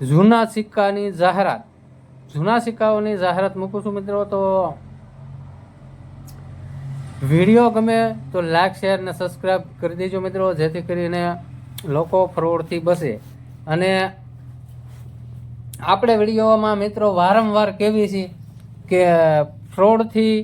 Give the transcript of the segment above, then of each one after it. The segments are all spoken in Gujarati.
જૂના સિક્કાની જાહેરાત. જૂના સિક્કાઓની જાહેરાત મૂકું છું મિત્રો, તો વીડિયો ગમે તો લાઈક, શેર ને સબસ્ક્રાઈબ કરી દેજો મિત્રો, જેથી કરીને લોકો ફ્રોડથી બસે. અને આપણે વિડીયોમાં મિત્રો વારંવાર કહેવી છીએ કે ફ્રોડથી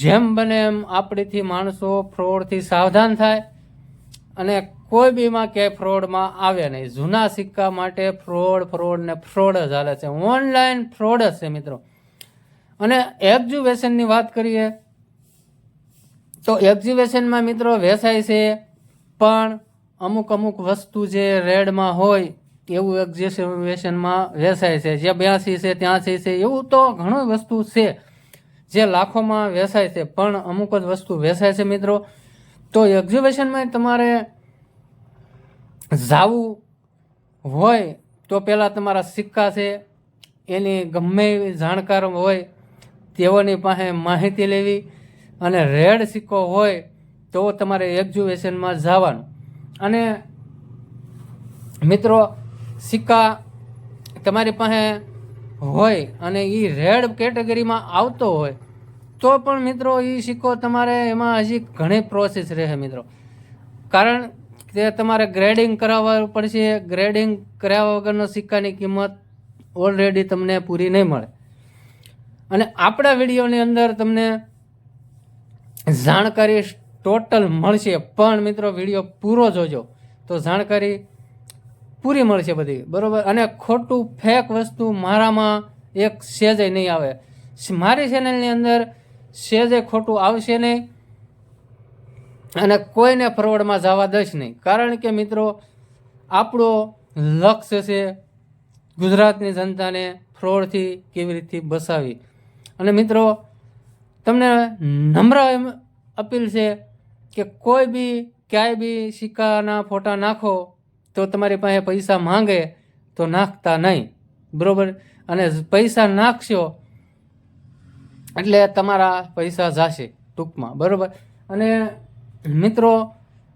જેમ બને એમ આપણીથી માણસો ફ્રોડથી સાવધાન થાય. અને કોઈ બીમાં કે ફ્રોડમાં આવે નહીં. જૂના સિક્કા માટે ફ્રોડ ફ્રોડ ને ફ્રોડ જ હાલે છે. ઓનલાઈન ફ્રોડ જ છે મિત્રો. અને એક્ઝિબિશનની વાત કરીએ, તો એક્ઝિબિશનમાં મિત્રો વેચાય છે, પણ અમુક અમુક વસ્તુ જે રેડમાં હોય, એવું એક્ઝિબિશનમાં વેચાય છે. જે બ્યાસી છે, ત્યાંસી છે, એવું તો ઘણું વસ્તુ છે જે લાખોમાં વેચાય છે, પણ અમુક જ વસ્તુ વેચાય છે મિત્રો. તો એક્ઝિબિશનમાં તમારે જાવું હોય તો પહેલાં તમારા સિક્કા છે, એની ગમે એવી જાણકાર હોય, તેઓની પાસે માહિતી લેવી અને રેડ સિક્કો હોય તો તમારે એક્ઝિબિશનમાં જવાનું. અને મિત્રો, સિક્કા તમારી પાસે હોય અને એ રેડ કેટેગરીમાં આવતો હોય તો પણ મિત્રો એ સિક્કો તમારે એમાં હજી ઘણી પ્રોસેસ રહે મિત્રો. કારણ કે તમારે ગ્રેડિંગ કરાવવા પડશે. ગ્રેડિંગ કરાવ્યા વગરનો સિક્કાની કિંમત ઓલરેડી તમને પૂરી નહીં મળે. અને આપણા વિડીયોની અંદર તમને જાણકારી ટોટલ મળશે. પણ મિત્રો વીડિયો પૂરો જોજો. તો જાણકારી પૂરી મળશે બધી. બરાબર? અને ખોટું ફેક વસ્તુ મારામાં એક સેજ નહીં આવે. મારી ચેનલની અંદર સેજે ખોટું આવશે નહીં અને કોઈને ફ્રોડમાં જવા દઈશ નહીં. કારણ કે મિત્રો, આપણો લક્ષ્ય છે ગુજરાતની જનતાને ફ્રોડથી કેવી રીતે બસાવી અને મિત્રો, તમને નમ્ર એમ અપીલ છે કે કોઈ બી, ક્યાંય બી સિક્કાના ફોટા નાખો તો તમારી પાસે પૈસા માંગે તો નાખતા નહીં. બરાબર? અને પૈસા નાખશો એટલે તમારા પૈસા જાશે ટૂંકમાં, બરાબર? અને મિત્રો,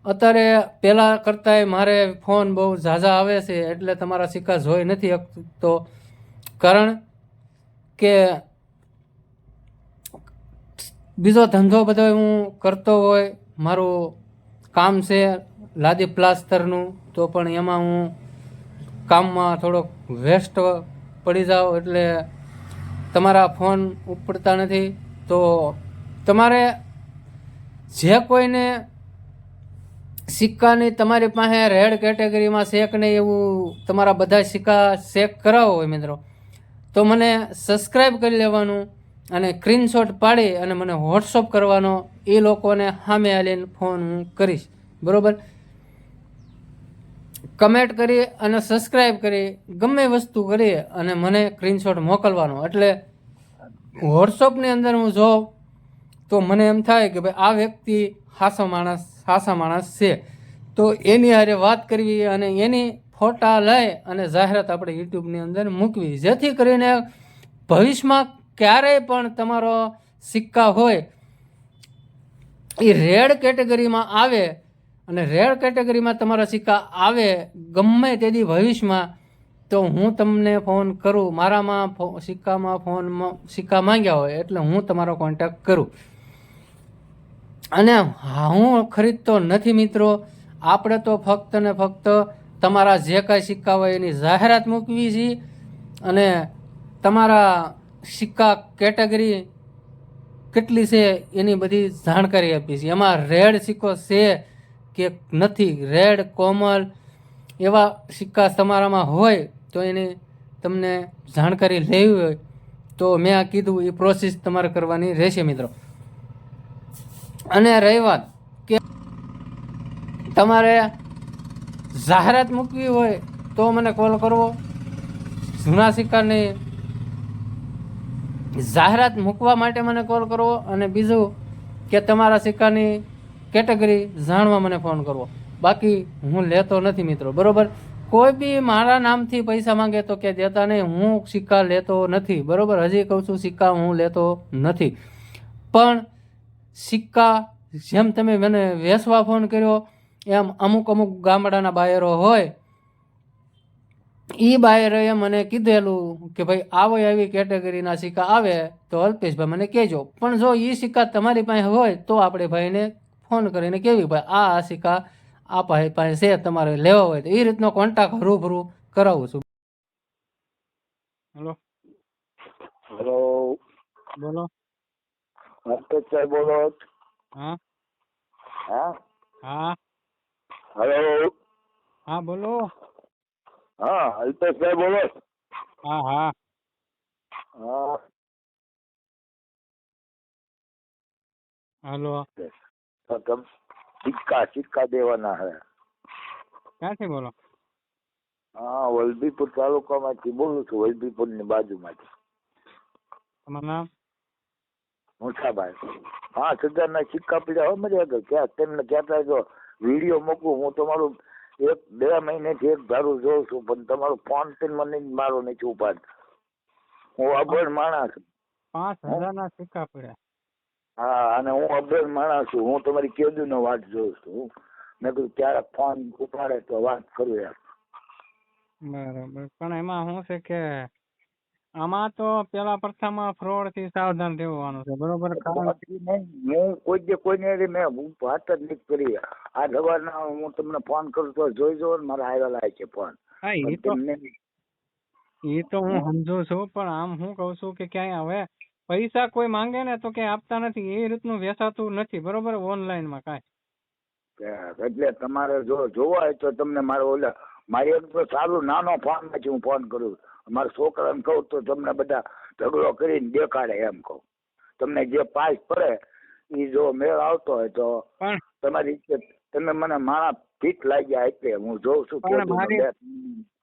અત્યારે પહેલાં કરતાંય મારે ફોન બહુ ઝાઝા આવે છે, એટલે તમારા સિક્કા જોઈ નથી તો કારણ કે બીજો ધંધો બધો હું કરતો હોય, મારું કામ છે લાદી પ્લાસ્ટરનું, તો પણ એમાં હું કામમાં થોડોક વેસ્ટ પડી જાઉં, એટલે તમારા ફોન ઉપડતા નથી, તો તમારે જે કોઈને સિક્કાની તમારી પાસે રેડ કેટેગરીમાં શેક નહીં એવું તમારા બધા સિક્કા શેક કરાવો હોય મિત્રો. તો મને સબસ્ક્રાઈબ કરી લેવાનું અને સ્ક્રીનશોટ પાડી અને મને વોટ્સઅપ કરવાનો. એ લોકોને સામે આલીને ફોન હું કરીશ. બરાબર? કમેન્ટ કરી અને સબસ્ક્રાઈબ કરી. ગમે વસ્તુ કરી અને મને સ્ક્રીનશોટ મોકલવાનો. એટલે વોટ્સઅપની અંદર હું જોઉં, તો મને એમ થાય કે ભાઈ આ વ્યક્તિ હાસા માણસ હાસા માણસ છે. તો એની હારે વાત કરવી અને એની ફોટા લઈ અને જાહેરાત આપણે યુટ્યુબની અંદર મૂકવી. જેથી કરીને ભવિષ્યમાં ક્યારેય પણ તમારો સિક્કા હોય, એ રેડ કેટેગરીમાં આવે અને રેડ કેટેગરીમાં તમારા સિક્કા આવે ગમે તેથી ભવિષ્યમાં તો હું તમને ફોન કરું. મારામાં સિક્કામાં ફોનમાં સિક્કા માંગ્યા હોય એટલે હું તમારો કોન્ટેક્ટ કરું. અને હા, ખરીદતો નથી મિત્રો. આપણે તો ફક્ત ને ફક્ત તમારા જે કાંઈ સિક્કા હોય એની જાહેરાત મૂકવી છીએ અને તમારા સિક્કા કેટેગરી કેટલી છે એની બધી જાણકારી આપી છે. એમાં રેડ સિક્કો છે કે નથી રેડ કોમલ એવા સિક્કા તમારામાં હોય તો એની તમને જાણકારી લેવી હોય તો મેં આ કીધું, એ પ્રોસેસ તમારે કરવાની રહેશે મિત્રો. અને રહી વાત કે તમારે જાહેરાત મૂકવી હોય તો મને કોલ કરવો. જૂના સિક્કાની જાહેરાત મૂકવા માટે મને કોલ કરવો અને બીજું કે તમારા સિક્કાની કેટેગરી જાણવા મને ફોન કરવો. બાકી હું લેતો નથી મિત્રો, બરોબર? કોઈ બી મારા નામથી પૈસા માંગે તો કે દેતા નહીં, હું સિક્કા લેતો નથી, બરોબર? હજી કહું છું, સિક્કા હું લેતો નથી. પણ સિક્કા જેમ તમે મને વેસવા ફોન કર્યો, એમ અમુક અમુક ગામડાના બાયરો હોય એ બાયરોએ મને કીધેલું કે ભાઈ, આવો આવી કેટેગરીના સિક્કા આવે તો અલ્પેશભાઈ મને કહેજો. પણ જો એ સિક્કા તમારી પાસે હોય તો આપણે ભાઈને ફોન કરીને કેવી ભાઈ આ આશિકા આ ભાઈ પાસે છે તમારે લેવા હોય તો એ રીતનો કોન્ટેક્ટ રૂબરૂ કરાવું છું. હેલો. હેલો. બોલો. હર્ષદ સાહેબ બોલો. હા. હા? હા. હેલો. હા બોલો. હા અલ્પેશભાઈ બોલો. હા હા. હા. હલો. તો સિક્કા સિક્કા દેવાના હે. ક્યાંથી બોલો? હા વલભીપુર તાલુકામાંથી બોલું છું વલભીપુરની બાજુમાંથી. તમારું નામ? મુઠાભાઈ. પાંચ હજારના સિક્કા પીડા હોય મજા આગળ ક્યાં તેમને કહેતા જો વીડિયો મૂકું હું તમારું એક બે મહિનેથી એક ધારું જોઉં છું પણ તમારો ફોનથી મને મારો નથી ઉપાડતા હું અભણ માણસ. પાંચ હજારના સિક્કા પડ્યા હા અને હું અભ્યાસ માણસ છું. હું તમારી કેદુનો વાત જોઉં છું. મેં કીધું ક્યારેક ફોન ઉપાડે તો વાત કરું યાર બરાબર. પણ એમાં શું છે કે આમાં તો પેલા પ્રથમ ફ્રોડથી સાવધાન રહેવાનું છે બરોબર? કારણ હું કોઈ જે કોઈને મેં હું વાત જ નથી કરી. આ સવારના હું તમને ફોન કરું તો જોઈ જો ને મારા આવેલા છે ફોન. હા એ તો એ તો હું સમજુ છું પણ આમ હું કઉ છું કે ક્યાંય હવે પૈસા કોઈ માંગે ને તો કે આપતા નથી. એ રીતનું વેચાતું નથી. બરોબર? ઓનલાઈનમાં કાંઈ એટલે તમારે જો જોવા હોય તો તમને મારો ઓલા મારી એક તો સારું નાનો ફોન નથી હું ફોન કરું. મારા છોકરાને કહું તો તમને બધા ઝઘડો કરીને દેખાડે એમ કહું. તમને જે પાસ પડે એ જો મેળ આવતો હોય તો તમારી તમે મને મારા ફીટ લાગ્યા એટલે હું જોઉં છું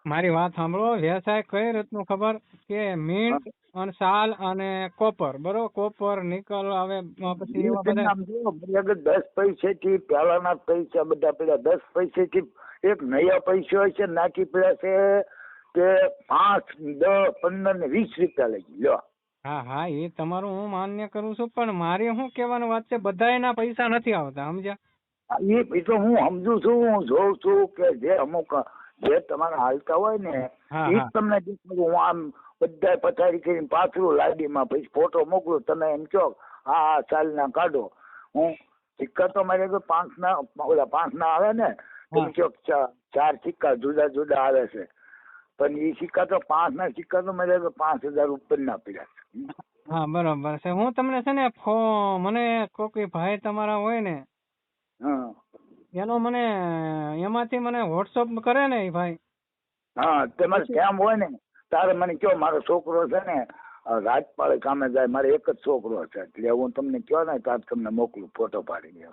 મારી- વાત સાંભળો વ્યવસાય કઈ રીતનું ખબર? કે મીણ અને સાલ અને કોપર બરોબર? કોપર નિકલ હવે પછી એવા બધા દસ પૈસે થી પેલાના પૈસા બધા પેલા દસ પૈસે થી એક નયા પૈસા હોય છે નાખી પડ્યા છે કે પાંચ દસ પંદર ને વીસ રૂપિયા લઈ લો હા હા એ તમારું હું માન્ય કરું છું પણ મારે શું કહેવાનું વાત છે બધાયના પૈસા નથી આવતા સમજ્યા? એ તો હું સમજુ છું હું જોઉં છું કે જે અમુક જે તમારા હાલતા હોય ને એ જ તમને હું આમ બધા પથારી કરીને પાથરું લાડીમાં પછી ફોટો મોકલું તમે એમ કહો હા હા ચાલના કાઢો. હું સિક્કા તો મારે તો પાંચ ના ઓલા પાંચ ના આવે ને તમે કહો ચાર સિક્કા જુદા જુદા આવે છે. પણ એ સિક્કા તો પાંચ ના સિક્કા તો મારે તો પાંચ હજાર ઉપર ના પીડા હા બરોબર છે. હું તમને છે ને મને કોઈ ભાઈ તમારા હોય ને હા. એનો મને એમાંથી મને વોટ્સઅપ કરે ને ભાઈ. હા તેમાં કેમ હોય ને તારે મને કયો મારો છોકરો છે ને અ, કામે જાય મારે એક જ છોકરો છે એટલે હું તમને કયો ને ત્યારે તમને મોકલું ફોટો પાડીને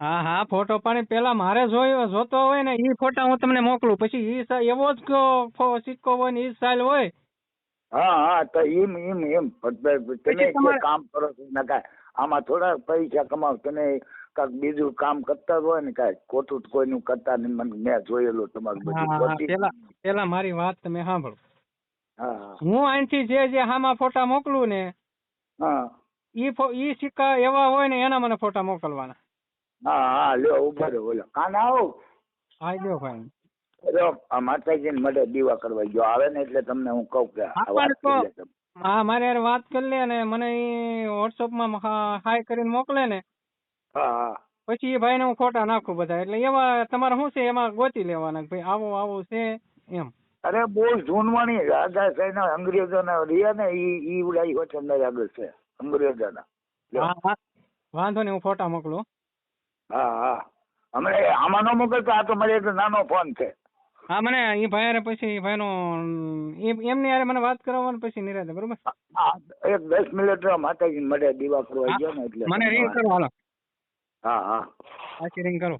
હા હા ફોટો પાડી પેલા મારે જોયો જોતો હોય ને ઈ ફોટા હું તમને મોકલું. પછી ઈ એવો જ સિક્કો હોય ને ઈ સ્ટાઇલ હોય. હા હા તો એમ એમ એમ તમે કામ કરો છો ને કાંઈ આમાં થોડા પૈસા કમાવ. તમે કાંઈક બીજું કામ કરતા હોય ને કાંઈ ખોટું કોઈનું કરતા નહીં. મને મેં જોયેલું તમારું બધું પેલા મારી વાત તમે સાંભળો. હા અહીંથી જે જે હામાં ફોટા મોકલું ને હા. ઈ ઈ સિક્કા એવા હોય ને એના મને ફોટા મોકલવાના. હા હા લ્યો ઊભા રહો બોલો. કાન આવો? હા લ્યો ભાઈ. માતાજી આ માતાજીને માટે દીવા કરવા ગયો. આવે ને એટલે તમને હું કઉ કે હા, મારે યાર વાત કરી લે ને મને ઈ વોટ્સઅપમાં હાય કરીને મોકલે ને. હા હા. પછી એ ભાઈને હું ખોટા નાખું બધા. એટલે એવા તમારે શું છે? એમાં ગોતી લેવાના કે ભાઈ આવું આવું છે એમ. અરે બહુ જૂનવાણી રાજા સાહેબ અંગ્રેજોના રહ્યા ને ઈ ઈ ઉડાઈ વચનદાર આગળ છે અંગ્રેજોના. ના હા હા. વાંધો નહીં હું ફોટા મોકલું. હા હા. હમણાં આમાં ન મોકલતા આ તો મારે એક નાનો ફોન છે. હા મને એ ભાઈ હારે પછી ભાઈનો એમ એમની યારે મને વાત કરાવવાનું પછી નિરાતે બરોબર? એક દસ મિનિટ માતાજી મળે દીવા કરવા ગયો ને એટલે મને રિંગ કરો હાલો. હા હા. પાછી રિંગ કરો.